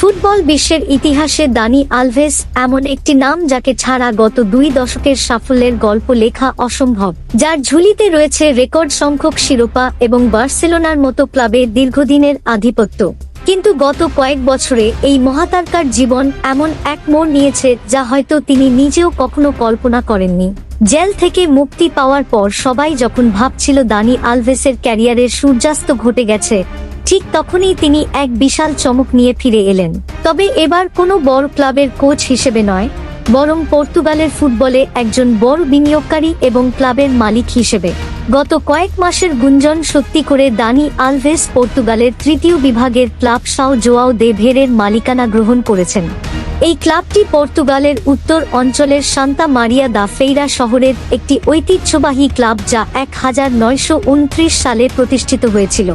Football বিশ্বের ইতিহাসে Dani Alves এমন একটি নাম যাকে ছাড়া গত দুই দশকের সাফল্যের গল্প লেখা অসম্ভব, যার ঝুলিতে রয়েছে রেকর্ড সংখ্যক শিরোপা এবং বার্সেলোনার মতো ক্লাবে দীর্ঘদিনের আধিপত্য। কিন্তু গত কয়েক বছরে এই মহাতারকার জীবন এমন এক মোড় নিয়েছে যা হয়তো তিনি নিজেও কখনো কল্পনা করেননি। জেল থেকে মুক্তি পাওয়ার পর সবাই যখন ভাবছিল দানি আলভেসের ক্যারিয়ারের সূর্যাস্ত ঘটে গেছে ঠিক তখনই তিনি এক বিশাল চমক নিয়ে ফিরে এলেন। তবে এবার কোনো বড় ক্লাবের কোচ হিসেবে নয়, বরং পর্তুগালের ফুটবলে একজন বড় বিনিয়োগকারী এবং ক্লাবের মালিক হিসেবে। গত কয়েক মাসের গুঞ্জন সত্যি করে দানি আলভেস পর্তুগালের তৃতীয় বিভাগের ক্লাব সাও জোয়াও দে ভেরের মালিকানা গ্রহণ করেছেন। এই ক্লাবটি পর্তুগালের উত্তর অঞ্চলের সান্তা মারিয়া দা ফেইরা শহরের একটি ঐতিহ্যবাহী ক্লাব যা এক হাজার নয়শো উনত্রিশ সালে প্রতিষ্ঠিত হয়েছিল।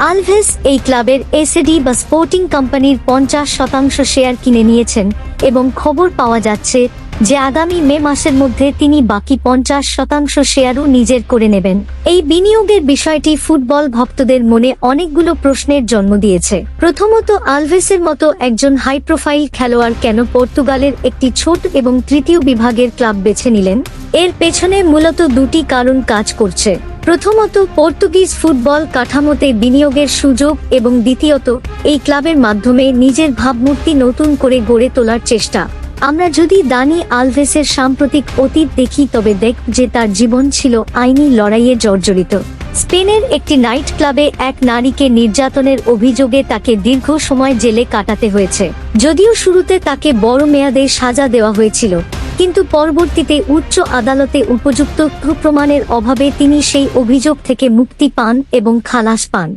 আলভেস এই ক্লাবের এসএডি বা স্পোর্টিং কোম্পানির পঞ্চাশ শতাংশ শেয়ার কিনে নিয়েছেন এবং খবর পাওয়া যাচ্ছে যে আগামী মে মাসের মধ্যে তিনি বাকি পঞ্চাশ শতাংশ শেয়ারও নিজের করে নেবেন। এই বিনিয়োগের বিষয়টি ফুটবল ভক্তদের মনে অনেকগুলো প্রশ্নের জন্ম দিয়েছে। প্রথমত, আলভেসের মতো একজন হাই প্রোফাইল খেলোয়াড় কেন পর্তুগালের একটি ছোট এবং তৃতীয় বিভাগের ক্লাব বেছে নিলেন? এর পেছনে মূলত দুটি কারণ কাজ করছে। প্রথমত পর্তুগিজ ফুটবল কাঠামোতে বিনিয়োগের সুযোগ এবং দ্বিতীয়ত, এই ক্লাবের মাধ্যমে নিজের ভাবমূর্তি নতুন করে গড়ে তোলার চেষ্টা। আমরা যদি দানি আলভেসের সাম্প্রতিক অতীত দেখি তবে দেখ যে তার জীবন ছিল আইনি লড়াইয়ে জর্জরিত। স্পেনের একটি নাইট ক্লাবে এক নারীকে নির্যাতনের অভিযোগে তাকে দীর্ঘ সময় জেলে কাটাতে হয়েছে। যদিও শুরুতে তাকে বড় মেয়াদে সাজা দেওয়া হয়েছিল। কিন্তু পরবর্তীতে উচ্চ আদালতে উপযুক্ত প্রমাণের অভাবে তিনি সেই অভিযোগ থেকে মুক্তি পান এবং খালাস পান।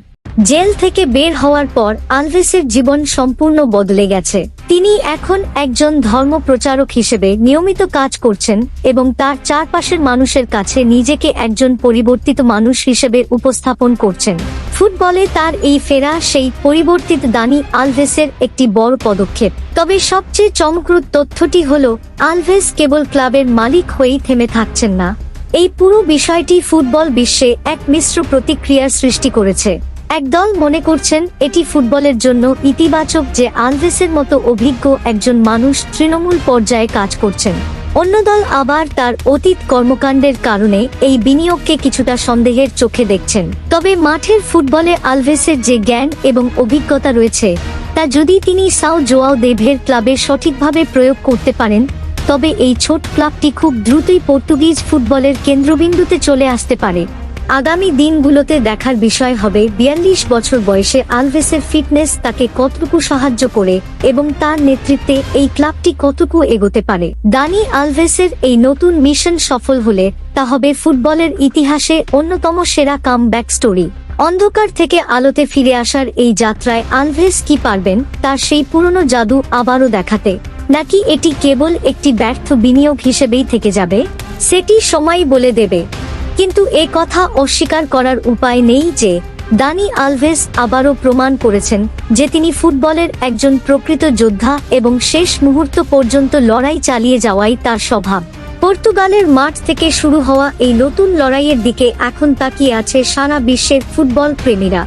জেল থেকে বের হওয়ার পর আলভেসের জীবন সম্পূর্ণ বদলে গেছে। তিনি এখন একজন ধর্ম প্রচারক হিসেবে নিয়মিত কাজ করছেন এবং তার চারপাশের মানুষের কাছে নিজেকে একজন পরিবর্তিত মানুষ হিসেবে উপস্থাপন করছেন। ফুটবলে তার এই ফেরা সেই পরিবর্তিত দানি আলভেসের একটি বড় পদক্ষেপ। তবে সবচেয়ে চমকপ্রদ তথ্যটি হল, আলভেস কেবল ক্লাবের মালিক হয়েই থেমে থাকছেন না। এই পুরো বিষয়টি ফুটবল বিশ্বে এক মিশ্র প্রতিক্রিয়ার সৃষ্টি করেছে। একদল মনে করছেন এটি ফুটবলের জন্য ইতিবাচক যে আলভেসের মতো অভিজ্ঞ একজন মানুষ তৃণমূল পর্যায়ে কাজ করছেন। অন্য দল আবার তার অতীত কর্মকাণ্ডের কারণে এই বিনিয়োগকে কিছুটা সন্দেহের চোখে দেখছেন। তবে মাঠের ফুটবলে আলভেসের যে জ্ঞান এবং অভিজ্ঞতা রয়েছে, তা যদি তিনি সাও জোয়াও দেভের ক্লাবে সঠিকভাবে প্রয়োগ করতে পারেন, তবে এই ছোট ক্লাবটি খুব দ্রুতই পর্তুগিজ ফুটবলের কেন্দ্রবিন্দুতে চলে আসতে পারে। আগামী দিনগুলোতে দেখার বিষয় হবে বিয়াল্লিশ বছর বয়সে আলভেসের ফিটনেস তাকে কতটুকু সাহায্য করে এবং তার নেতৃত্বে এই ক্লাবটি কতটুকু এগোতে পারে। দানি আলভেসের এই নতুন মিশন সফল হলে তা হবে ফুটবলের ইতিহাসে অন্যতম সেরা কাম ব্যাক স্টোরি। অন্ধকার থেকে আলোতে ফিরে আসার এই যাত্রায় আলভেস কি পারবেন তার সেই পুরনো জাদু আবারও দেখাতে। নাকি এটি কেবল একটি ব্যর্থ বিনিয়োগ হিসেবেই থেকে যাবে? সেটি সময় বলে দেবে। কিন্তু এ কথা অস্বীকার করার উপায় নেই যে, দানি আলভেস আবারও প্রমাণ করেছেন যে তিনি ফুটবলের একজন প্রকৃত যোদ্ধা এবং শেষ মুহূর্ত পর্যন্ত লড়াই চালিয়ে যাওয়াই তার স্বভাব। পর্তুগালের মাঠ থেকে শুরু হওয়া এই নতুন লড়াইয়ের দিকে এখন তাকিয়ে আছে সারা বিশ্বের ফুটবল প্রেমীরা।